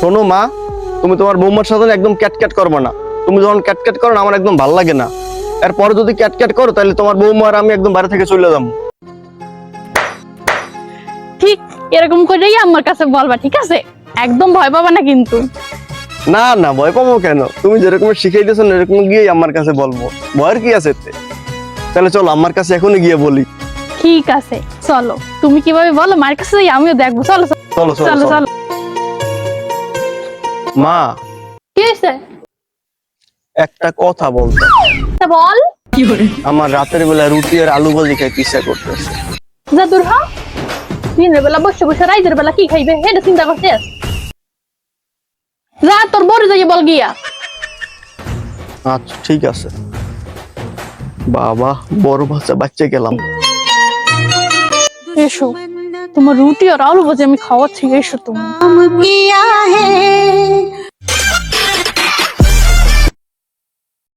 শোনো মা তুমি তোমার বৌমার সাথে একদম ক্যাটক্যাট করবে না। তুমি যখন ক্যাটক্যাট করো না আমার একদম ভালো লাগে না। এরপরে যদি ক্যাটক্যাট করো তাহলে তোমার বৌমা আর আমি একদম বাইরে থেকে চলে যাব। ঠিক এরকম করেই আমার কাছে বলবা ঠিক আছে? একদম ভয় পাবা না কিন্তু। না না ভয় পাবো কেন? তুমি যেরকম শিখাই দিয়েছ এরকম গিয়েই আমার কাছে বলব। ভয়ের কি আছে এতে? তাহলে চলো আমার কাছে এখনই গিয়ে বলি। ঠিক আছে চলো। তুমি কীভাবে বলো মার কাছে আমিও দেখব। চলো চলো চলো। চলো। মা। কি হয়েছে? একটা কথা বলতো। বল। আমার রাতের বেলা রুটি আর আলু ভাজি ইচ্ছা করতেছে। যা দূর হ। দিনের বেলা বসে বসে রাইতের বেলা কি খাইবে? এটা চিন্তা করছিস যা তোর বড় যাই বল গিয়া। আচ্ছা ঠিক আছে। বাবা বড় বাচ্চা বাচ্চা গেলাম। এসো। तुम रोटी और आलू भुजिया में खाओ अच्छी यही तुम किया है